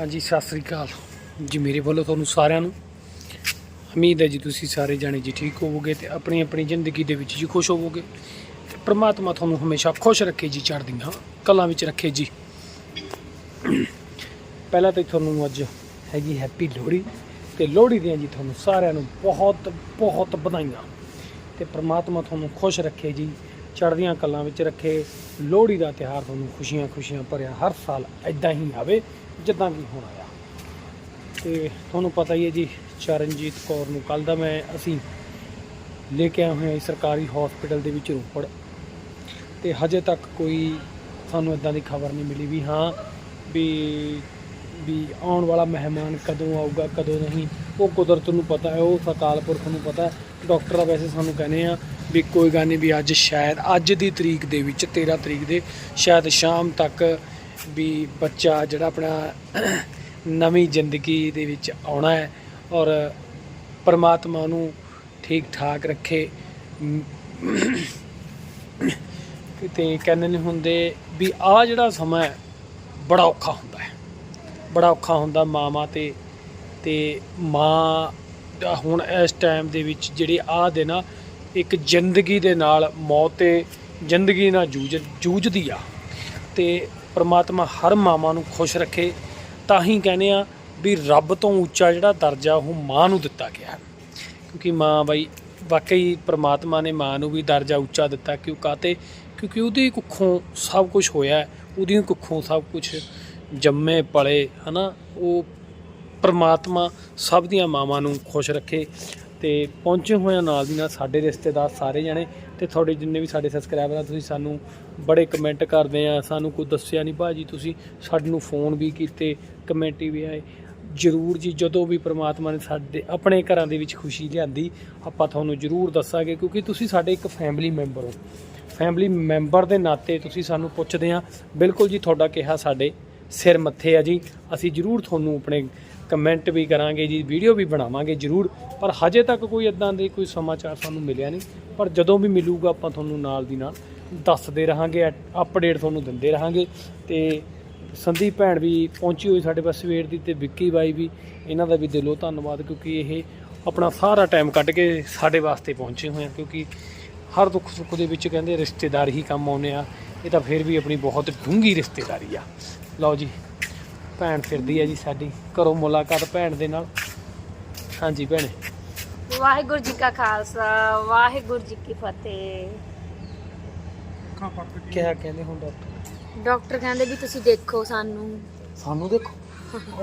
ਹਾਂਜੀ, ਸਤਿ ਸ੍ਰੀ ਅਕਾਲ। ਜੀ, ਮੇਰੇ ਵੱਲੋਂ ਤੁਹਾਨੂੰ ਸਾਰਿਆਂ ਨੂੰ ਉਮੀਦ ਹੈ ਜੀ ਤੁਸੀਂ ਸਾਰੇ ਜਾਣੇ ਜੀ ਠੀਕ ਹੋਵੋਗੇ ਤੇ ਆਪਣੀ ਆਪਣੀ ਜ਼ਿੰਦਗੀ ਦੇ ਵਿੱਚ ਜੀ ਖੁਸ਼ ਹੋਵੋਗੇ। ਤੇ ਪ੍ਰਮਾਤਮਾ ਤੁਹਾਨੂੰ ਹਮੇਸ਼ਾ ਖੁਸ਼ ਰੱਖੇ ਜੀ ਚੜ੍ਹਦੀਆਂ ਕਲਾਂ ਵਿੱਚ ਰੱਖੇ ਜੀ। ਪਹਿਲਾਂ ਤਾਂ ਤੁਹਾਨੂੰ ਅੱਜ ਹੈਗੀ ਹੈਪੀ ਲੋਹੜੀ ਤੇ ਲੋਹੜੀ ਦੀਆਂ ਜੀ ਤੁਹਾਨੂੰ ਸਾਰਿਆਂ ਨੂੰ ਬਹੁਤ ਬਹੁਤ ਵਧਾਈਆਂ। ਤੇ ਪ੍ਰਮਾਤਮਾ ਤੁਹਾਨੂੰ ਖੁਸ਼ ਰੱਖੇ ਜੀ, ਚੜ੍ਹਦੀਆਂ ਕਲਾਂ ਵਿੱਚ ਰੱਖੇ। ਲੋਹੜੀ ਦਾ ਤਿਉਹਾਰ ਤੁਹਾਨੂੰ ਖੁਸ਼ੀਆਂ ਖੁਸ਼ੀਆਂ ਭਰਿਆ ਹਰ ਸਾਲ ਐਦਾਂ ਹੀ ਆਵੇ। ਜਿੱਦਾਂ ਕਿ ਹੋਣਾ ਆਇਆ। ਤੇ ਤੁਹਾਨੂੰ ਪਤਾ ਹੀ ਹੈ ਜੀ, ਚਰਨਜੀਤ ਕੌਰ ਨੂੰ ਕੱਲ ਦਾ ਮੈਂ, ਅਸੀਂ ਲੈ ਕੇ ਆਏ ਹੋਏ ਹਾਂ ਸਰਕਾਰੀ ਹਸਪੀਟਲ ਦੇ ਵਿੱਚ ਰੋਪੜ। ਤੇ ਹਜੇ ਤੱਕ ਕੋਈ ਸਾਨੂੰ ਇਦਾਂ ਦੀ ਖਬਰ ਨਹੀਂ ਮਿਲੀ ਵੀ ਹਾਂ, ਵੀ ਵੀ ਆਉਣ ਵਾਲਾ ਮਹਿਮਾਨ ਕਦੋਂ ਆਊਗਾ, ਕਦੋਂ ਨਹੀਂ। ਉਹ ਕੁਦਰਤ ਨੂੰ ਪਤਾ ਹੈ, ਉਹ ਸਕਾਲ ਪੁਰਖ ਨੂੰ ਪਤਾ ਹੈ। ਡਾਕਟਰ ਵੈਸੇ ਸਾਨੂੰ ਕਹਿੰਦੇ ਆ ਵੀ ਕੋਈ ਗੱਲ ਨਹੀਂ ਵੀ ਅੱਜ ਸ਼ਾਇਦ, ਅੱਜ ਦੀ ਤਰੀਕ ਦੇ ਵਿੱਚ 13 ਤਰੀਕ ਦੇ ਸ਼ਾਇਦ ਸ਼ਾਮ ਤੱਕ ਵੀ ਬੱਚਾ ਜਿਹੜਾ ਆਪਣਾ ਨਵੀਂ ਜ਼ਿੰਦਗੀ ਦੇ ਵਿੱਚ ਆਉਣਾ ਹੈ ਔਰ ਪਰਮਾਤਮਾ ਨੂੰ ਠੀਕ ਠਾਕ ਰੱਖੇ। ਤੇ ਕਹਿੰਦੇ ਨਹੀਂ ਹੁੰਦੇ ਵੀ ਆ ਜਿਹੜਾ ਸਮਾਂ ਹੈ, ਬੜਾ ਔਖਾ ਹੁੰਦਾ ਹੈ। ਬੜਾ ਔਖਾ ਹੁੰਦਾ ਮਾਵਾਂ ਤੇ ਤੇ ਮਾਂ ਦਾ ਹੁਣ ਇਸ ਟਾਈਮ ਦੇ ਵਿੱਚ ਜਿਹੜੀ ਆ ਦੇ ਨਾ ਇੱਕ ਜ਼ਿੰਦਗੀ ਦੇ ਨਾਲ ਮੌਤ ਤੇ ਜ਼ਿੰਦਗੀ ਨਾਲ ਜੂਝ, ਜੂਝਦੀ ਆ। ਤੇ ਪਰਮਾਤਮਾ ਹਰ ਮਾਵਾਂ ਨੂੰ ਖੁਸ਼ ਰੱਖੇ, ਤਾਂ ਹੀ ਕਹਿੰਦੇ ਆ ਵੀ ਰੱਬ ਤੋਂ ਉੱਚਾ ਜਿਹੜਾ ਦਰਜਾ ਉਹ ਮਾਂ ਨੂੰ ਦਿੱਤਾ ਗਿਆ ਹੈ। ਕਿਉਂਕਿ ਮਾਂ ਬਾਈ, ਵਾਕਈ ਪਰਮਾਤਮਾ ਨੇ ਮਾਂ ਨੂੰ ਵੀ ਦਰਜਾ ਉੱਚਾ ਦਿੱਤਾ, ਕਿਉਂ ਕਾਤੇ ਕਿਉਂਕਿ ਉਹਦੀ ਕੁੱਖੋਂ ਸਭ ਕੁਝ ਹੋਇਆ ਉਹਦੀ ਕੁੱਖੋਂ ਸਭ ਕੁਝ ਜੰਮੇ ਪਲੇ, ਹਨਾ? ਉਹ ਪਰਮਾਤਮਾ ਸਭ ਦੀਆਂ ਮਾਵਾਂ ਨੂੰ ਖੁਸ਼ ਰੱਖੇ ਤੇ ਪਹੁੰਚੇ ਹੋਏ ਨਾਲ ਦੀ ਨਾਲ ਸਾਡੇ ਰਿਸ਼ਤੇਦਾਰ ਸਾਰੇ ਜਣੇ ਤੇ ਤੁਹਾਡੇ ਜਿੰਨੇ ਵੀ ਸਾਡੇ ਸਬਸਕ੍ਰਾਈਬਰ ਆ, ਤੁਸੀਂ ਸਾਨੂੰ ਬੜੇ ਕਮੈਂਟ ਕਰਦੇ ਆ, ਸਾਨੂੰ ਕੋਈ ਦੱਸਿਆ ਨਹੀਂ ਭਾਜੀ ਤੁਸੀਂ ਸਾਡੇ ਨੂੰ ਫੋਨ ਵੀ ਕੀਤੇ ਕਮੈਂਟ ਵੀ ਆਏ। ਜਰੂਰ ਜੀ, ਜਦੋਂ ਵੀ ਪ੍ਰਮਾਤਮਾ ਨੇ ਸਾਡੇ, ਆਪਣੇ ਘਰਾਂ ਦੇ ਵਿੱਚ ਖੁਸ਼ੀ ਲਿਆਂਦੀ, ਆਪਾਂ ਤੁਹਾਨੂੰ ਜਰੂਰ ਦੱਸਾਂਗੇ, ਕਿਉਂਕਿ ਤੁਸੀਂ ਸਾਡੇ ਇੱਕ ਫੈਮਿਲੀ ਮੈਂਬਰ ਹੋ। ਫੈਮਿਲੀ ਮੈਂਬਰ ਦੇ ਨਾਤੇ ਤੁਸੀਂ ਸਾਨੂੰ ਪੁੱਛਦੇ ਆ, ਬਿਲਕੁਲ ਜੀ, ਤੁਹਾਡਾ ਕਿਹਾ ਸਾਡੇ ਸਿਰ ਮੱਥੇ ਆ ਜੀ। ਅਸੀਂ ਜਰੂਰ ਤੁਹਾਨੂੰ ਆਪਣੇ ਕਮੈਂਟ ਵੀ ਕਰਾਂਗੇ ਜੀ ਵੀਡੀਓ ਵੀ ਬਣਾਵਾਂਗੇ ਜਰੂਰ, ਪਰ ਹਜੇ ਤੱਕ ਕੋਈ ਇਦਾਂ ਦੇ ਕੋਈ ਸਮਾਚਾਰ ਸਾਨੂੰ ਮਿਲਿਆ ਨਹੀਂ। ਪਰ ਜਦੋਂ ਵੀ ਮਿਲੂਗਾ, ਆਪਾਂ ਤੁਹਾਨੂੰ ਨਾਲ ਦੀ ਨਾਲ ਦੱਸਦੇ ਰਹਾਂਗੇ ਅਪਡੇਟ ਤੁਹਾਨੂੰ ਦਿੰਦੇ ਰਹਾਂਗੇ। ਤੇ ਸੰਦੀਪ ਭੈਣ ਵੀ ਪਹੁੰਚੀ ਹੋਈ ਸਾਡੇ ਪਾਸ ਸਵੇਰ ਦੀ ਤੇ ਵਿੱਕੀ ਬਾਈ ਵੀ, ਇਹਨਾਂ ਦਾ ਵੀ ਦਿਲੋਂ ਧੰਨਵਾਦ, ਕਿਉਂਕਿ ਇਹ ਆਪਣਾ ਸਾਰਾ ਟਾਈਮ ਕੱਢ ਕੇ ਸਾਡੇ ਵਾਸਤੇ ਪਹੁੰਚੇ ਹੋਏ ਆ, ਕਿਉਂਕਿ ਹਰ ਦੁੱਖ ਸੁੱਖ ਦੇ ਵਿੱਚ ਕਹਿੰਦੇ ਰਿਸ਼ਤੇਦਾਰ ਹੀ ਕੰਮ ਆਉਂਦੇ ਆ। ਇਹ ਤਾਂ ਫਿਰ ਵੀ ਆਪਣੀ ਬਹੁਤ ਡੂੰਘੀ ਰਿਸ਼ਤੇਦਾਰੀ ਆ। ਲਓ ਜੀ। ਭੈਣ ਫਿਰਦੀ ਹੈ ਜੀ ਸਾਡੀ ਕਰੋ ਮੁਲਾਕਾਤ ਭੈਣ ਦੇ ਨਾਲ। ਹਾਂਜੀ ਭੈਣੇ। ਵਾਹਿਗੁਰੂ ਜੀ ਕਾ ਖਾਲਸਾ ਵਾਹਿਗੁਰੂ ਜੀ ਕੀ ਫਤਿਹ। ਕਿਆ ਕਹਿੰਦੇ ਹੁਣ ਡਾਕਟਰ? ਡਾਕਟਰ ਕਹਿੰਦੇ ਵੀ ਤੁਸੀਂ ਦੇਖੋ ਸਾਨੂੰ। ਸਾਨੂੰ ਦੇਖੋ?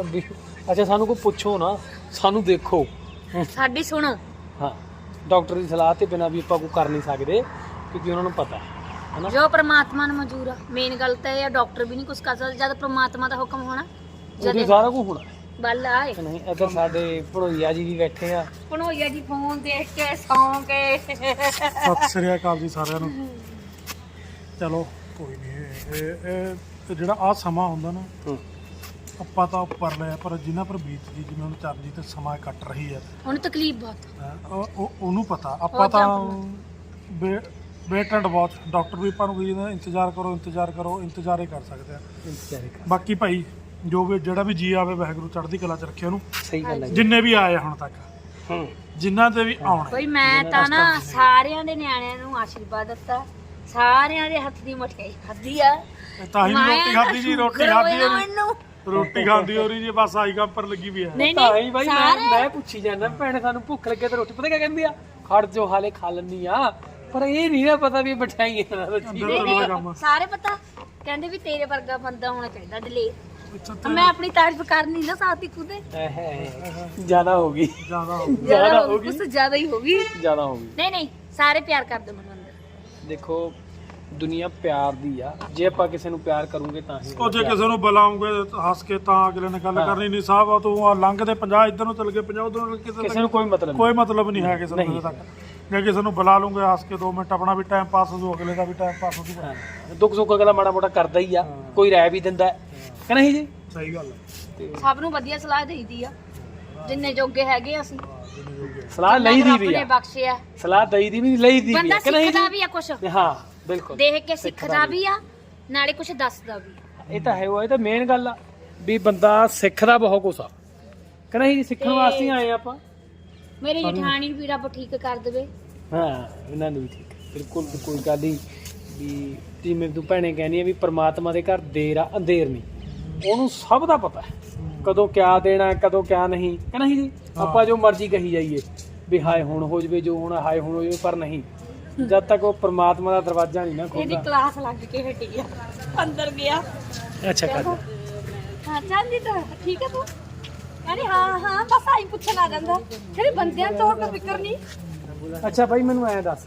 ਵੀ- ਅੱਛਾ ਸਾਨੂੰ ਕੋਈ ਪੁੱਛੋ ਨਾ। ਸਾਨੂੰ ਦੇਖੋ। ਸਾਡੀ ਸੁਣੋ। ਹਾਂ। ਡਾਕਟਰ ਦੀ ਸਲਾਹ ਤੇ ਬਿਨਾਂ ਵੀ ਆਪਾਂ ਕੋਈ ਕਰ ਨਹੀਂ ਸਕਦੇ ਕਿਉਂਕਿ ਉਹਨਾਂ ਨੂੰ ਪਤਾ ਹੈ ਜੋ ਪ੍ਰਮਾਤਮਾ ਨੂੰ ਮਨਜ਼ੂਰ ਆ। ਮੇਨ ਗੱਲ ਤਾਂ ਇਹ ਆ ਡਾਕਟਰ ਵੀ ਨਹੀਂ ਕੁਝ ਕਰ ਸਕਦਾ ਜਦ ਪ੍ਰਮਾਤਮਾ ਦਾ ਹੁਕਮ ਹੋਣਾ। ਉਹਦੀ ਜਦ ਸਾਰਾ ਕੁਝ ਹੋਣਾ। ਬੱਲ ਆਏ ਨਹੀਂ ਇੱਧਰ ਸਾਡੇ ਭੜੋਈਆ ਜੀ ਵੀ ਬੈਠੇ ਆ। ਭਣੋਈਆ ਜੀ ਫੋਨ ਦੇਖ ਕੇ ਸੌਂ ਕੇ। ਸਤਿ ਸ੍ਰੀ ਅਕਾਲ ਜੀ ਸਾਰਿਆਂ ਨੂੰ। ਚਲੋ ਕੋਈ ਨਹੀਂ ਇਹ ਇਹ ਜਿਹੜਾ ਆ ਸਮਾਂ ਹੁੰਦਾ ਨਾ। ਆਪਾਂ ਤਾਂ ਉੱਪਰ ਲਿਆ ਪਰ ਜਿਨ੍ਹਾਂ ਪਰ ਬੀਤਦੀ ਜਿਵੇਂ ਹੁਣ ਚਰਨਜੀਤ ਤੇ ਸਮਾਂ ਕੱਟ ਰਹੀ ਹੈ ਹੁਣ ਤਕਲੀਫ ਬਹੁਤ। ਹੈਂ, ਉਹ- ਉਹ- ਉਹਨੂੰ ਪਤਾ। ਆਪਾਂ ਤਾਂ ਵੇਟ ਐਂਡ ਵਾਚ ਡਾਕਟਰ ਵੀ ਆਪਾਂ ਨੂੰ ਕਹੀ ਜਾਂਦਾ ਇੰਤਜ਼ਾਰ ਕਰੋ ਇੰਤਜ਼ਾਰ ਕਰੋ ਇੰਤਜ਼ਾਰ ਹੀ ਕਰ ਸਕਦੇ ਆ। ਇੰਤਜ਼ਾਰ ਕਰ। ਬਾਕੀ ਭਾਈ ਜੋ ਵੀ ਜਿਹੜਾ ਵੀ ਜੀ ਆਵੇ ਵਾਹਿਗੁਰੂ ਚੜ੍ਹਦੀ ਕਲਾ ਚ ਰੱਖੇ ਉਹਨੂੰ ਸਹੀ ਗੱਲ ਹੈ ਜਿੰਨੇ ਵੀ ਆਏ ਆ ਹੁਣ ਤੱਕ ਹੂੰ। ਜਿਨ੍ਹਾਂ ਤੇ ਵੀ ਆਉਣਾ। ਬਈ ਮੈਂ ਤਾਂ ਨਾ ਸਾਰਿਆਂ ਦੇ ਨਿਆਣਿਆਂ ਨੂੰ ਆਸ਼ੀਰਵਾਦ ਦਿੱਤਾ। ਸਾਰਿਆਂ ਦੇ ਹੱਥ ਦੀ ਮਠਿਆਈ ਖਾਧੀ ਆ। ਤਾਂ ਹੀ ਰੋਟੀ ਖਾਧੀ ਜੀ ਰੋਟੀ ਖਾਧੀ ਹੋਇਆ ਹੈ ਮੈਨੂੰ। ਰੋਟੀ ਖਾਂਦੀ ਹੋ ਰਹੀ ਜੀ ਬਸ ਆਈ ਕੰਮ ਪਰ ਲੱਗੀ ਵੀ ਹੈ ਨਹੀਂ ਤਾਂ ਹੀ ਨਹੀਂ ਬਾਈ ਮੈਂ ਸਾਰੇ ਮੈਂ ਪੁੱਛੀ ਜਾਂਦਾ ਭੈਣੇ ਸਾਨੂੰ ਭੁੱਖ ਲੱਗੇ ਤੇ ਰੋਟੀ ਪਤਾ ਕਿਆ ਕਹਿੰਦੀ ਆ? ਖੜ ਜੋ ਹਾਲੇ ਖਾ ਲੈਣੀ ਆ। ਪਰ ਇਹ ਨਹੀਂ ਨਾ ਪਤਾ ਵੀ ਮਠਾਈ ਇਹਨਾਂ ਦਾ ਚੀਜ਼ ਅੰਦਰ ਨਹੀਂ, ਤੋਂ ਨਹੀਂ, ਕੰਮ। ਸਾਰੇ ਪਤਾ। ਕਹਿੰਦੇ ਵੀ ਤੇਰੇ ਵਰਗਾ ਬੰਦਾ ਹੋਣਾ ਚਾਹੀਦਾ ਦਲੇਰ ਅੱਛਾ ਮੈਂ ਆਪਣੀ ਤਾਰੀਫ ਕਰ ਨਹੀਂ ਨਾ ਸਕਦੀ ਖੁਦ। ਜ਼ਿਆਦਾ ਹੋ ਗਈ। ਜ਼ਿਆਦਾ ਜ਼ਿਆਦਾ ਹੋ ਗਈ। ਕੁਝ ਜ਼ਿਆਦਾ ਹੀ ਹੋ ਗਈ। ਜ਼ਿਆਦਾ ਹੋ ਗਈ। ਨਹੀਂ ਨਹੀਂ ਸਾਰੇ ਪਿਆਰ ਕਰਦੇ ਮੈਨੂੰ ਅੰਦਰ ਦੇਖੋ ਦੁਨੀਆ ਪਿਆਰ ਦੀ ਆ। ਜੇ ਆਪਾਂ ਕਿਸੇ ਨੂੰ ਪਿਆਰ ਕਰੂਗੇ ਤਾਂ ਹੀ ਉਹ ਜੇ ਕਿਸੇ ਨੂੰ ਬੁਲਾਉਂਗੇ ਹੱਸ ਕੇ ਤਾਂ ਅਗਲੇ ਨੇ ਗੱਲ। ਕਰਨੀ ਨਹੀਂ। ਸਾਹਿਬ ਆ ਤੂੰ ਆ ਲੰਘਦੇ 50 ਇੱਧਰ ਨੂੰ ਚਲ ਗਏ 50 ਉਧਰ ਨੂੰ ਕਿਸੇ ਨੂੰ ਕੋਈ ਮਤਲਬ ਕੋਈ ਮਤਲਬ ਨਹੀਂ ਹੈ ਕਿਸੇ ਨੂੰ ਤੱਕ। ਜੇ ਕਿਸੇ ਨੂੰ ਬੁਲਾ ਲੂੰਗੇ ਹੱਸ ਕੇ 2 ਮਿੰਟ ਆਪਣਾ ਵੀ ਟਾਈਮ ਪਾਸ ਹੋ ਜੂ ਅਗਲੇ ਦਾ ਵੀ ਟਾਈਮ ਪਾਸ ਹੋ ਜੂ। ਦੁੱਖ ਸੁੱਖ ਅਗਲਾ ਮਾੜਾ ਮੋਟਾ ਕਰਦਾ ਹੀ ਆ। ਕੋਈ ਰਾਇ ਵੀ ਦਿੰਦਾ। ਹੈ। ਕਿ ਨਹੀਂ ਜੀ? ਸਹੀ ਗੱਲ ਹੈ ਸਭ ਨੂੰ ਵਧੀਆ ਸਲਾਹ ਦੇਈਦੀ ਆ। ਜਿੰਨੇ ਜੋਗੇ ਹੈਗੇ ਆ ਅਸੀਂ। ਸਲਾਹ ਲਈ ਦੀ ਵੀ ਆ। ਬਖਸ਼ਿਆ ਸਲਾਹ ਦਈ ਦੀ ਵੀ ਲਈ ਦੀ ਵੀ ਬੰਦਾ ਆ ਕਿ ਨਹੀਂ ਸਿੱਖਦਾ ਵੀ ਆ ਕੁਛ। ਹਾਂ ਬਿਲਕੁਲ। ਦੇਖ ਕੇ ਸਿੱਖਦਾ ਵੀ। ਆ ਨਾਲੇ ਕੁਛ ਦੱਸਦਾ ਵੀ। ਇਹ ਤਾਂ ਹੈ ਉਹ ਇਹ ਤਾਂ ਮੇਨ ਗੱਲ ਆ ਵੀ ਬੰਦਾ ਸਿੱਖਦਾ ਬਹੁਤ ਕੁਛ ਆ। ਕਹਿੰਦਾ ਜੀ ਸਿੱਖਣ ਵਾਸਤੇ ਹੀ ਆਏ ਆਪਾਂ। ਮੇਰੀ ਜਠਾਣੀ ਨੂੰ ਵੀ ਰੱਬ ਠੀਕ ਕਰ ਦੇਵੇ। ਹਾਂ ਇਹਨਾਂ ਨੂੰ ਵੀ ਠੀਕ। ਬਿਲਕੁਲ ਕੋਈ ਗੱਲ ਨਹੀਂ ਵੀ ਜਿਵੇਂ ਤੂੰ ਭੈਣੇ ਕਹਿੰਦੀ ਆ ਵੀ ਪ੍ਰਮਾਤਮਾ ਦੇ ਘਰ ਦੇਰ ਆ ਅੰਧੇਰ ਨਹੀਂ। ਉਹਨੂੰ ਸਭ ਦਾ ਪਤਾ ਹੈ। ਕਦੋਂ ਕਿਆ ਦੇਣਾ ਕਦੋਂ ਕਿਆ ਨਹੀਂ। ਕਹਿੰਦਾ ਜੀ ਆਪਾਂ ਜੋ ਮਰਜ਼ੀ ਕਹੀ ਜਾਈਏ ਵੀ ਹਾਏ ਹੁਣ ਹੋ ਜਵੇ ਜੋ ਹੁਣ ਹਾਏ ਹੁਣ ਹੋ ਜਵੇ ਪਰ ਨਹੀਂ। ਜਦ ਤੱਕ ਉਹ ਪ੍ਰਮਾਤਮਾ ਦਾ ਦਰਵਾਜ਼ਾ ਨਹੀਂ ਨਾ ਇਹਦੀ ਖੋਲਦਾ ਕਲਾਸ ਲੱਗ ਕੇ ਹਟੀ ਆ ਅੰਦਰ ਗਿਆ। ਅੱਛਾ ਕਰ ਹਾਂ ਚਾਂਦੀ ਤਾਂ ਠੀਕ ਹੈ ਤੂੰ। ਕਹਿੰਦੀ ਹਾਂ ਹਾਂ ਬਸ ਆਈ ਪੁੱਛਣ ਆ ਜਾਂਦਾ। ਤੇਰੇ ਬੰਦਿਆਂ ਤੋਂ ਕੋਈ ਫਿਕਰ ਨਹੀਂ। ਅੱਛਾ ਭਾਈ ਮੈਨੂੰ ਐਂ ਦੱਸ।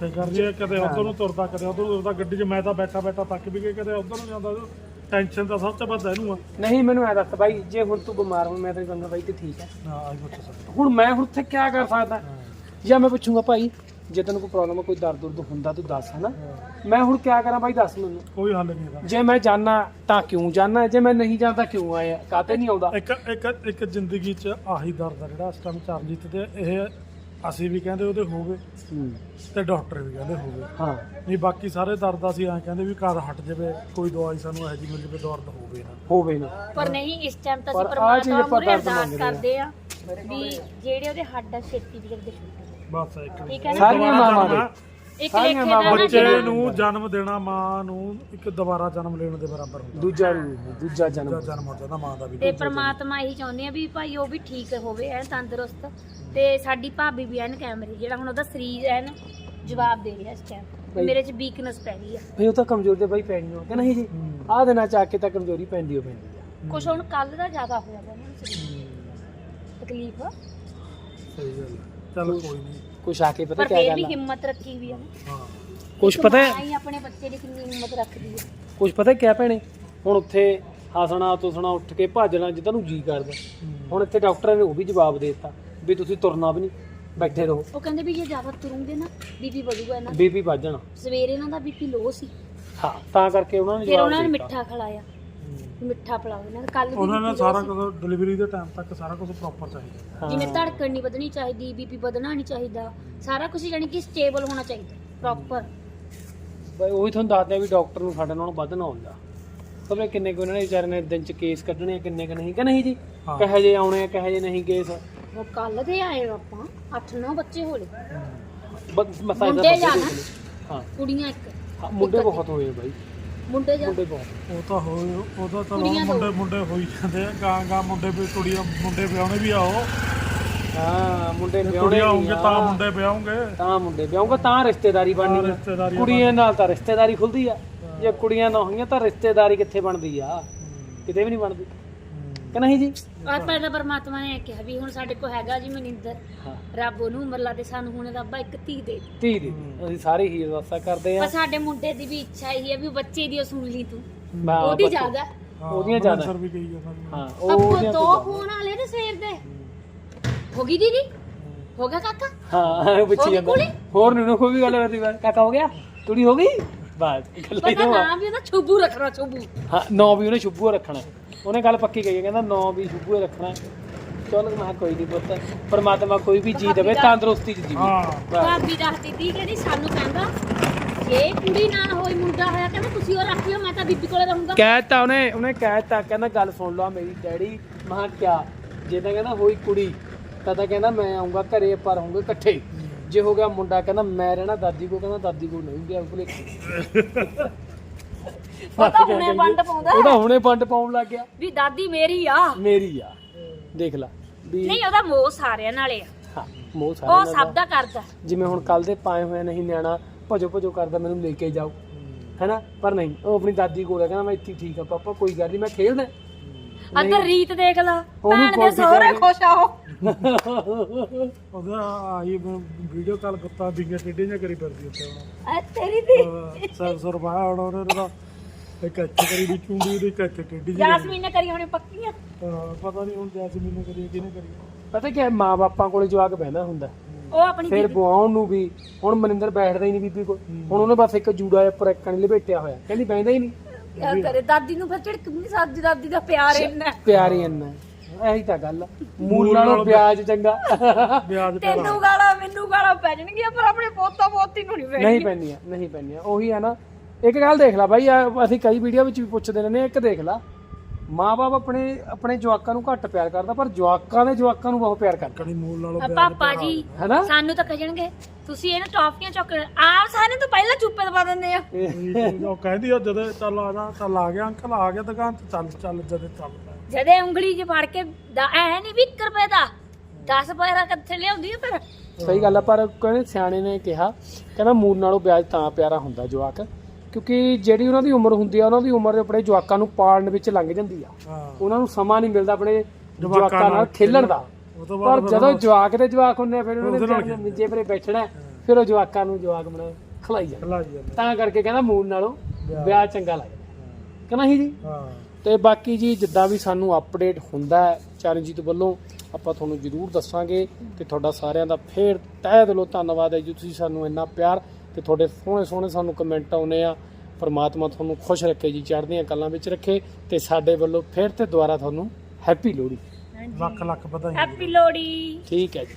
ਤੇ ਕਰਦੀ ਹੈ ਕਦੇ ਉਧਰ ਨੂੰ ਤੁਰਦਾ ਕਦੇ ਉਧਰ ਨੂੰ ਤੁਰਦਾ ਗੱਡੀ 'ਚ ਮੈਂ ਤਾਂ ਬੈਠਾ ਬੈਠਾ ਤੱਕ ਵੀ ਗਏ ਕਦੇ ਉਧਰ ਨੂੰ ਜਾਂਦਾ। ਟੈਨਸ਼ਨ ਤਾਂ ਸਭ ਤੋਂ ਵੱਧ ਇਹਨੂੰ ਆ। ਨਹੀਂ ਮੈਨੂੰ ਐਂ ਦੱਸ ਭਾਈ ਜੇ ਹੁਣ ਤੂੰ ਬਿਮਾਰ ਹੋ ਮੈਂ ਤੇਰੀ ਕਹਾਂਗਾ ਭਾਈ ਤੇ ਠੀਕ ਹੈ। ਹਾਂ ਆਈ ਪੁੱਛ ਸਕਦਾ ਹੁਣ ਮੈਂ ਹੁਣ ਉੱਥੇ ਕੀ ਕਰ ਸਕਦਾ? ਜਾਂ ਮੈਂ ਪੁੱਛੂੰਗਾ ਭਾਈ ਜੇ ਤੈਨੂੰ ਕੋਈ ਪ੍ਰੋਬਲਮ ਕੋਈ ਦਰਦ ਦੁਰਦ ਹੁੰਦਾ ਤੂੰ ਦੱਸ ਹਨਾ? ਮੈਂ ਹੁਣ ਕੀ ਕਰਾਂ ਭਾਈ ਦੱਸ ਮੈਨੂੰ। ਕੋਈ ਹੱਲ ਨਹੀਂ ਇਹਦਾ। ਜੇ ਮੈਂ ਜਾਣਾ ਤਾਂ ਕਿਉਂ ਜਾਣਾ ਜੇ ਮੈਂ ਨਹੀਂ ਜਾਂਦਾ ਕਿਉਂ ਆਇਆ? ਕਾਤੇ ਨਹੀਂ ਆਉਂਦਾ? ਇੱਕ ਇੱਕ ਇੱਕ ਜ਼ਿੰਦਗੀ 'ਚ ਆਹੀ ਦਰਦ ਆ ਜਿਹੜਾ ਇਸ ਟਾਈਮ ਚਰਨਜੀਤ ਤੇ ਇਹ ਅਸੀਂ ਵੀ ਕਹਿੰਦੇ ਉਹਦੇ ਹੋਵੇ ਤੇ ਡਾਕਟਰ ਵੀ ਕਹਿੰਦੇ ਹੋਵੇ। ਹਾਂ। ਨਹੀਂ ਬਾਕੀ ਸਾਰੇ ਦਰਦ ਅਸੀਂ ਐਂ ਕਹਿੰਦੇ ਵੀ ਘਰ ਹਟ ਜਾਵੇ ਕੋਈ ਦਵਾਈ ਸਾਨੂੰ ਇਹੋ ਜਿਹੀ ਮਿਲ ਜਾਵੇ ਦਰਦ ਹੋਵੇ ਨਾ। ਹੋਵੇ ਨਾ। ਪਰ ਨਹੀਂ ਇਸ ਟਾਈਮ ਤਾਂ ਪਰ ਅਸੀਂ ਆਹ ਚੀਜ਼ ਪਰਮਾਤਮਾ ਆਪਾਂ ਦਰਦ ਅਰਦਾਸ ਮੰਗਦੇ ਆ। ਕਰਦੇ ਆ ਵੀ ਜਿਹੜੇ ਉਹਦੇ ਹੱਡ ਆ ਛੇਤੀ ਦੀ ਕਰਦੇ ਛੁੱਟ ਬਸ ਇੱਕ ਠੀਕ ਹੈ ਨਾ? ਸਾਰੀਆਂ ਮਾਵਾਂ ਦੇ। ਇੱਕ ਲੇਖੇ ਦਾ ਨਾ ਬੱਚੇ ਜਿਹੜਾ ਨੂੰ ਜਨਮ ਦੇਣਾ ਮਾਂ ਨੂੰ ਇੱਕ ਦੁਬਾਰਾ ਜਨਮ ਲੈਣ ਦੇ ਬਰਾਬਰ ਹੁੰਦਾ। ਦੂਜਾ ਦੂਜਾ ਜਨਮ। ਦੂਜਾ ਜਨਮ ਹੋ ਜਾਂਦਾ ਮਾਂ ਦਾ ਵੀ ਤੇ ਪ੍ਰਮਾਤਮਾ ਇਹੀ ਚਾਹੁੰਦੇ ਆ ਵੀ ਭਾਈ ਉਹ ਵੀ ਠੀਕ ਹੋਵੇ ਐਨ ਤੰਦਰੁਸਤ। ਤੇ ਸਾਡੀ ਭਾਬੀ ਵੀ ਐਨ ਕੈਮਰੇ ਜਿਹੜਾ ਹੁਣ ਉਹਦਾ ਸਰੀਰ ਐਨ ਜਵਾਬ ਦੇ ਰਿਹਾ ਇਸ ਟਾਈਮ ਮੇਰੇ 'ਚ ਵੀਕਨੈਸ ਪੈ ਗਈ ਆ। ਭਈ ਉਹ ਤਾਂ ਕਮਜ਼ੋਰ ਤੇ ਭਾਈ ਪੈਣੀ ਹੋ ਕਿ ਨਹੀਂ ਜੀ ਆਹ ਦਿਨਾਂ ਚ ਆ ਕੇ ਤਾਂ ਕਮਜ਼ੋਰੀ ਪੈਂਦੀ ਹੋ ਪੈਂਦੀ ਆ। ਕੁਛ ਹੁਣ ਕੱਲ ਦਾ ਜ਼ਿਆਦਾ ਹੋਇਆ ਵਾ ਉਹਨਾਂ ਨੂੰ ਸਰੀਰ। ਤਕਲੀਫ। ਸਹੀ ਗੱਲ ਹੈ। ਚੱਲ ਕੋਈ ਨਹੀਂ ਕੁਛ ਆ ਕੇ ਪਤਾ ਪਰ ਕੀ ਫੇਰ ਗੱਲ ਵੀ ਆ? ਹਿੰਮਤ ਰੱਖੀ ਵੀ ਆ ਨਾ। ਹਾਂ। ਕੁਛ ਪਤਾ ਮਾਂ ਹੈ? ਹੀ ਆਪਣੇ ਬੱਚੇ ਦੀ ਕਿੰਨੀ ਹਿੰਮਤ ਰੱਖਦੀ ਹੈ ਕੁਛ ਪਤਾ ਕਿਆ ਭੈਣੇ? ਹੁਣ ਉੱਥੇ ਹਸਣਾ ਤੁਸਣਾ ਉੱਠ ਕੇ ਭੱਜਣਾ ਜਿੱਦਾਂ ਨੂੰ ਜੀ ਕਰਦਾ। ਹੁਣ ਇੱਥੇ ਡਾਕਟਰਾਂ ਨੇ ਉਹ ਵੀ ਜਵਾਬ ਦੇ ਦਿੱਤਾ ਵੀ ਤੁਸੀਂ ਤੁਰਨਾ ਵੀ ਨਹੀਂ ਬੈਠੇ ਰਹੋ। ਉਹ ਕਹਿੰਦੇ ਵੀ ਜੇ ਜ਼ਿਆਦਾ ਤੁਰੂਗੇ ਨਾ ਬੀਪੀ ਵਧੂਗਾ ਇਹਨਾਂ ਦਾ। ਬੀਪੀ ਵੱਜਣਾ ਸਵੇਰੇ ਇਹਨਾਂ ਦਾ ਬੀਪੀ ਲੋ ਸੀ। ਹਾਂ ਤਾਂ ਕਰਕੇ ਉਹਨਾਂ ਨੇ ਫਿਰ ਜਵਾਬ ਉਹਨਾਂ ਨੇ ਦੇ ਦਿੱਤਾ। ਮਿੱਠਾ ਖਿਲਾਇਆ। ਮਿੱਠਾ ਪਿਲਾਓ ਇਹਨਾਂ ਨੂੰ ਕੱਲ ਉਹਨਾਂ ਨੇ ਸਾਰਾ ਕੁਝ ਡਿਲੀਵਰੀ ਦੇ ਟਾਈਮ ਤੱਕ ਸਾਰਾ ਕੁਝ ਪ੍ਰੋਪਰ ਚਾਹੀਦਾ। ਜਿਵੇਂ ਧੜਕਣ ਨਹੀਂ ਵਧਣੀ ਚਾਹੀਦੀ ਬੀਪੀ ਵਧਣਾ ਨਹੀਂ ਚਾਹੀਦਾ ਸਾਰਾ ਕੁਝ ਯਾਨੀ ਕਿ ਸਟੇਬਲ ਹੋਣਾ ਚਾਹੀਦਾ ਪ੍ਰੋਪਰ ਬਈ ਉਹੀ ਤੁਹਾਨੂੰ ਦੱਸਦੇ ਆ ਵੀ ਡਾਕਟਰ ਨੂੰ ਸਾਡੇ ਨਾਲੋਂ ਵੱਧ ਨਾ ਆਉਂਦਾ ਪਤਾ ਕਿੰਨੇ ਕੁ ਉਹਨਾਂ ਨੇ ਵਿਚਾਰੇ ਨੇ ਦਿਨ ਚ ਕੇਸ ਕੱਢਣੇ ਆ, ਕਿੰਨੇ ਕੁ ਨਹੀਂ ਕਿ ਨਹੀਂ ਜੀ? ਹਾਂ। ਕਹੇ ਜੇ ਆਉਣੇ ਆ ਕਹੇ ਜੇ ਨਹੀਂ ਕੇਸ ਉਹ ਕੱਲ ਦੇ ਆਏ ਆਪਾਂ 8-9 ਬੱਚੇ ਹੋਲੇ ਬ- ਮਸਾਂ ਮੁੰਡੇ ਬੱਚੇ। ਦੇਖ। ਹਾਂ। ਕੁੜੀਆਂ ਇੱਕ ਹਾਂ, ਮੁੰਡੇ ਬਹੁਤ ਹੋਏ ਬਾਈ। ਮੁੰਡੇ ਜਾ ਮੁੰਡੇ ਬਹੁਤ। ਉਹ ਤਾਂ ਹੋਏ ਉਹਦਾ ਤਾਂ ਕੁੜੀਆਂ ਮੁੰਡੇ ਮੁੰਡੇ ਹੋਈ ਜਾਂਦੇ ਆ। ਗਾਂ ਗਾਂ ਮੁੰਡੇ ਵੀ ਕੁੜੀਆਂ ਮੁੰਡੇ ਵਿਆਹਣੇ ਵੀ ਆਓ ਹਾਂ ਮੁੰਡੇ ਵਿਆਹੁਣੇ ਕੁੜੀਆਂ ਵੀ ਹੋਣਗੇ ਆ। ਤਾਂ ਮੁੰਡੇ ਵਿਆਹੋਗੇ। ਤਾਂ ਮੁੰਡੇ ਵਿਆਹੁੰਗਾ ਤਾਂ ਰਿਸ਼ਤੇਦਾਰੀ ਬਣਨੀ ਆ। ਰਿਸ਼ਤੇਦਾਰੀ ਕੁੜੀਆਂ ਨਾਲ ਤਾਂ ਰਿਸ਼ਤੇਦਾਰੀ ਖੁੱਲਦੀ ਆ। ਜੇ ਕੁੜੀਆਂ ਨਾ ਹੋਈਆਂ ਤਾਂ ਰਿਸ਼ਤੇਦਾਰੀ ਕਿੱਥੇ ਬਣਦੀ ਆ? ਕਿਤੇ ਵੀ ਨਹੀਂ ਬਣਦੀ। ਕਿ ਨਹੀਂ ਜੀ? ਆ ਪਹਿਲਾਂ ਪਰਮਾਤਮਾ ਨੇ ਕਿਹਾ ਵੀ ਹੁਣ ਸਾਡੇ ਕੋਲ ਹੈਗਾ ਜੀ ਮਨਿੰਦਰ। ਹਾਂ। ਰੱਬ ਉਹਨੂੰ ਉਮਰ ਲਾ ਦੇ ਸਾਨੂੰ ਹੁਣ ਰੱਬਾ ਇੱਕ ਧੀ ਦੇ ਧੀ ਦੀ ਅਸੀਂ ਸਾਰੇ ਹੀ ਅਰਦਾਸਾਂ ਕਰਦੇ ਆ ਪਰ ਸਾਡੇ ਮੁੰਡੇ ਦੀ ਵੀ ਇੱਛਾ ਇਹੀ ਹੈ ਵੀ ਬੱਚੇ ਦੀ ਉਹ ਸੁਣ ਲਈ ਤੂੰ। ਉਹਦੀ ਜ਼ਿਆਦਾ। ਉਹਦੀਆਂ ਜ਼ਿਆਦਾ। ਸਰ ਵੀ ਗਈ ਉਹਨਾਂ ਦੀ ਹਾਂ ਉਹ ਉਹਦੀਆਂ ਦੋ ਤੋਂ ਫੋਨ ਆਲੇ ਤੇ ਸਵੇਰ ਦੇ। ਹੋ ਗਈ ਦੀਦੀ? ਹੋ ਗਿਆ ਕਾਕਾ? ਹਾਂ ਉਹ ਪੁੱਛੀ ਹੋ ਗਈ ਜਾਂਦਾ। ਕੁੜੀ? ਹੋਰ ਨੂੰ ਕੋਈ ਵੀ ਗੱਲ ਕਰਦੀ ਬਾਤ ਕਾਕਾ ਹੋ ਗਿਆ? ਕੁੜੀ ਹੋ ਗਈ? ਬਸ ਗੱਲਾਂ ਹੀ ਪਤਾ ਤੋਂ ਆ। ਨਾਮ ਵੀ ਉਹਦਾ ਛੁੱਬੂ ਰੱਖਣਾ ਛੁੱਬੂ। ਹਾਂ ਨੌ ਵੀ ਉਹਨੇ ਸ਼ੁਭੂ ਰੱਖਣਾ। ਉਹਨੇ ਗੱਲ ਪੱਕੀ ਕਹੀ ਹੈ, ਕਹਿੰਦਾ ਨੌ ਵੀ ਸ਼ੁਭੂ ਰੱਖਣਾ। ਚਲ ਮੈਂ ਕਿਹਾ ਕੋਈ ਨਹੀਂ ਪੁੱਤ ਪਰਮਾਤਮਾ ਕੋਈ ਵੀ ਜੀ ਦੇਵੇ ਤੰਦਰੁਸਤੀ ਚ ਜੀਵੇ। ਹਾਂ। ਬਸ। ਭਾਬੀ ਦੱਸਦੀ ਤੀ ਕਹਿੰਦੀ ਸਾਨੂੰ ਕਹਿੰਦਾ ਜੇ ਕੁੜੀ ਨਾ ਹੋਈ ਮੁੰਡਾ ਹੋਇਆ ਕਹਿੰਦਾ ਤੁਸੀਂ ਉਹ ਰੱਖ ਲਿਓ ਮੈਂ ਤਾਂ ਬੀਬੀ ਕੋਲੇ ਰਹੂੰਗਾ। ਕਹਿਤਾ ਉਹਨੇ ਉਹਨੇ ਕਹਿਤਾ ਕਹਿੰਦਾ ਗੱਲ ਸੁਣ ਲਓ ਮੇਰੀ ਡੈਡੀ ਮਹਾ ਕਿਆ? ਜੇ ਤਾਂ ਕਹਿੰਦਾ ਹੋਈ ਕੁੜੀ ਤਾਂ ਤਾਂ ਕਹਿੰਦਾ ਮੈਂ ਆਉਂਗਾ ਘਰੇ ਆਪਾਂ ਰਹੂੰਗੇ ਇਕੱਠੇ। ਜੇ ਹੋ ਗਿਆ ਮੁੰਡਾ ਕਹਿੰਦਾ ਮੈਂ ਰਹਿਣਾ ਦਾਦੀ ਕੋ ਕਹਿੰਦਾ ਦਾਦੀ ਕੋ ਨਹੀਂ ਗਿਆ ਭੁਲੇ ਉਹ ਤਾਂ ਹੁਣੇ ਵੰਡ ਪਾਉਂਦਾ। ਉਹਦਾ ਹੁਣੇ ਵੰਡ ਪਾਉਣ ਲੱਗ ਗਿਆ। ਵੀ ਦਾਦੀ ਮੇਰੀ ਆ। ਮੇਰੀ ਆ। ਦੇਖ ਲੈ ਵੀ ਨਹੀਂ ਉਹਦਾ ਮੋਹ ਸਾਰਿਆਂ ਨਾਲੇ ਆ। ਹਾਂ ਮੋਹ ਉਹ ਸਾਰਾ ਸਭ ਦਾ ਕਰਦਾ। ਜਿਵੇਂ ਹੁਣ ਕੱਲ ਦੇ ਪਾਏ ਹੋਏ ਨਹੀਂ ਨਿਆਣਾ ਭਜੋ ਭਜੋ ਕਰਦਾ ਮੈਨੂੰ ਲੈ ਕੇ ਜਾਓ। ਹੈਨਾ? ਪਰ ਨਹੀਂ ਉਹ ਆਪਣੀ ਦਾਦੀ ਕੋਲ ਹੈ ਕਹਿੰਦਾ ਮੈਂ ਇੱਥੇ ਹੀ ਠੀਕ ਆ ਪਾਪਾ ਕੋਈ ਗੱਲ ਨਹੀਂ ਮੈਂ ਖੇਡਦਾ ਅੰਦਰ ਰੀਤ ਦੇਖ ਲਾ ਉਹਨੂੰ ਭੈਣ ਦੇ ਕੋਲ ਦੀ ਸਹੁਰੇ ਕਰ। ਖੁਸ਼ ਆਓ ਉਹਦਾ ਆਈ ਵੀਡੀਓ ਕਾਲ ਕੁੱਤਾ ਬਿੰਗੇ ਟੇਡੇ ਜਿਹਾ ਕਰੀ ਫਿਰਦੀ ਉੱਤੇ ਹੁਣ। ਐ ਤੇਰੀ ਦੀ। ਸਰ ਸਰ ਬਾਹਰ ਹੁਣ ਉਹਨੇ ਦਾ ਇੱਕ ਇੱਥੇ ਕਰੀ ਵੀ ਚੁੰਡੀ ਉਹਦੀ ਇੱਕ ਇੱਥੇ ਟੇਡੀ ਜਿਹੀ ਜਾਸਮੀਨ ਨੇ ਕਰੀ ਹੋਣੀ ਪੱਕੀਆਂ ਹਾਂ, ਪਤਾ ਨਹੀਂ ਹੁਣ ਜੈਸਮੀਨ ਨੇ ਕਰੀ ਕਿਹਨੇ ਕਰੀ ਪਤਾ ਕੀ ਮਾਂ ਬਾਪਾਂ ਕੋਲੇ ਜਵਾਕ ਬਹਿੰਦਾ ਹੁੰਦਾ। ਉਹ ਆਪਣੀ ਫਿਰ ਬੁਆਉਣ ਨੂੰ ਵੀ ਹੁਣ ਮਨਿੰਦਰ ਬੈਠਦਾ ਹੀ ਨਹੀਂ ਬੀਬੀ ਕੋਲ। ਹੁਣ ਉਹਨੇ ਬਸ ਇੱਕ ਜੂੜਾ ਜਿਹਾ ਉੱਪਰ ਇੱਕ ਨਹੀਂ ਲਪੇਟਿਆ ਹੋਇਆ। ਕਹਿੰਦੀ ਬਹਿੰਦਾ ਹੀ ਨਹੀਂ। ਕਿਆ ਕਰੇ ਦਾਦੀ ਨੂੰ ਫਿਰ ਝਿੜਕ ਵੀ ਨਹੀਂ ਸਕਦੀ ਦਾਦੀ ਦਾ ਪਿਆਰ ਇੰਨਾ ਹੈ। ਪਿਆਰੀ ਇੰਨਾ ਇਹੀ ਤਾਂ ਗੱਲ ਆ। ਮੂਲ ਨਾਲੋਂ ਵਿਆਜ ਚੰਗਾ। ਵਿਆਜ ਤੈਨੂੰ ਗਾਲਾਂ ਮੈਨੂੰ ਗਾਲਾਂ ਪੈ ਜਾਣਗੀਆਂ ਪਰ ਆਪਣੇ ਪੋਤਾ ਪੋਤੀ ਨੂੰ ਨਹੀਂ ਨਹੀਂ ਪੈਣਗੀਆਂ। ਪੈਂਦੀਆਂ ਨਹੀਂ ਪੈਂਦੀਆਂ। ਉਹੀ ਆ ਨਾ ਇੱਕ ਗੱਲ ਦੇਖ ਲੈ ਬਾਈ ਆ ਅਸੀਂ ਕਈ ਵੀਡੀਓ ਵਿੱਚ ਵੀ ਪੁੱਛਦੇ ਰਹਿੰਦੇ ਆ ਇੱਕ ਦੇਖ ਲੈ। ਮਾਪੇ ਆਪਣੇ ਆਪਣੇ ਜਵਾਕਾਂ ਨੂੰ ਘੱਟ ਪਿਆਰ ਕਰਦਾ ਪਰ ਜਵਾਕਾਂ ਦੇ ਜਵਾਕਾਂ ਨੂੰ ਬਹੁਤ ਪਿਆਰ ਕਰਦਾ। ਕਣੀ ਮੂਲ ਨਾਲੋਂ ਪਿਆਰ ਪਾਪਾ ਜੀ ਹੈਨਾ? ਸਾਨੂੰ ਤਾਂ ਕਹਿਣਗੇ ਤੁਸੀਂ ਇਹਨੂੰ ਟੌਫੀਆਂ ਚੌਕਲੇਟ ਆਪ ਸਾਰੇ ਤੋਂ ਪਹਿਲਾਂ ਚੁੱਪੇ ਦਬਾ ਦਿੰਦੇ ਆ। ਇਹ ਉਹ ਕਹਿੰਦੀ ਉਹ ਜਦੋਂ ਚੱਲ ਆ ਜਾ ਚੱਲ ਆ ਗਿਆ ਅੰਕਲ ਆ ਗਿਆ ਦੁਕਾਨ ਤੇ ਚੱਲ ਚੱਲ ਜਦੇ ਚੱਲ ਪੈ। ਜਦੇ ਉਂਗਲੀ 'ਚ ਫੜ ਕੇ ਦਾ- ਐ ਨਹੀਂ ਵੀ 1 ਰੁਪਏ ਦਾ 10 ਰੁਪਏ ਦਾ ਕਿੱਥੇ ਲਿਆਉਂਦੀ ਆ ਫਿਰ। ਸਹੀ ਗੱਲ ਆ ਪਰ ਕਹਿੰਦੇ ਸਿਆਣੇ ਨੇ ਕਿਹਾ ਕਹਿੰਦਾ ਮੂਲ ਨਾਲੋਂ ਵਿਆਜ ਤਾਂ ਪਿਆਰਾ ਹੁੰਦਾ ਜਵਾਕ। ਕਿਉਂਕਿ ਜਿਹੜੀ ਉਹਨਾਂ ਦੀ ਉਮਰ ਹੁੰਦੀ ਆ ਉਹਨਾਂ ਦੀ ਉਮਰ ਆਪਣੇ ਜਵਾਕਾਂ ਨੂੰ ਪਾਲਣ ਵਿੱਚ ਲੰਘ ਜਾਂਦੀ ਆ। ਉਹਨਾਂ ਨੂੰ ਸਮਾਂ ਨਹੀਂ ਮਿਲਦਾ ਆਪਣੇ ਜਵਾਕਾਂ ਨਾਲ ਖੇਲਣ ਦਾ। ਪਰ ਜਦੋਂ ਜਵਾਕ ਦੇ ਜਵਾਕ ਹੁੰਦੇ ਆ ਫਿਰ ਉਹਨਾਂ ਨੇ ਨਿੱਜੇ ਪਰੇ ਬੈਠਣਾ ਫਿਰ ਉਹ ਜਵਾਕਾਂ ਨੂੰ ਜਵਾਕ ਬਣਾ ਖਲਾਈ ਜਾਂਦਾ। ਤਾਂ ਕਰਕੇ ਕਹਿੰਦਾ ਮੂਲ ਨਾਲੋਂ ਵਿਆਹ। ਚੰਗਾ ਲੱਗਦਾ। ਕਹਿੰਦਾ ਹੀ ਜੀ? ਤੇ ਬਾਕੀ ਜੀ ਜਿੱਦਾਂ ਵੀ ਸਾਨੂੰ ਅਪਡੇਟ ਹੁੰਦਾ ਹੈ ਚਰਨਜੀਤ ਵੱਲੋਂ ਆਪਾਂ ਤੁਹਾਨੂੰ ਜ਼ਰੂਰ ਦੱਸਾਂਗੇ। ਤੇ ਤੁਹਾਡਾ ਸਾਰਿਆਂ ਦਾ ਫੇਰ ਤਹਿ ਦਿਲੋਂ ਧੰਨਵਾਦ ਹੈ ਜੀ। ਤੁਸੀਂ ਸਾਨੂੰ ਇੰਨਾ ਪਿਆਰ ਤੇ ਤੁਹਾਡੇ ਸੋਹਣੇ ਸੋਹਣੇ ਸਾਨੂੰ ਕਮੈਂਟ ਆਉਨੇ ਆ। ਪਰਮਾਤਮਾ ਤੁਹਾਨੂੰ ਖੁਸ਼ ਰੱਖੇ ਜੀ ਚੜ੍ਹਦੀਆਂ ਕਲਾਂ ਵਿੱਚ ਰੱਖੇ ਤੇ ਸਾਡੇ ਵੱਲੋਂ ਫੇਰ ਤੇ ਦੁਬਾਰਾ ਤੁਹਾਨੂੰ ਹੈਪੀ ਲੋਹੜੀ। ਲੱਖ ਲੱਖ ਵਧਾਈ ਹੈਪੀ ਲੋਹੜੀ। ਠੀਕ ਹੈ ਜੀ।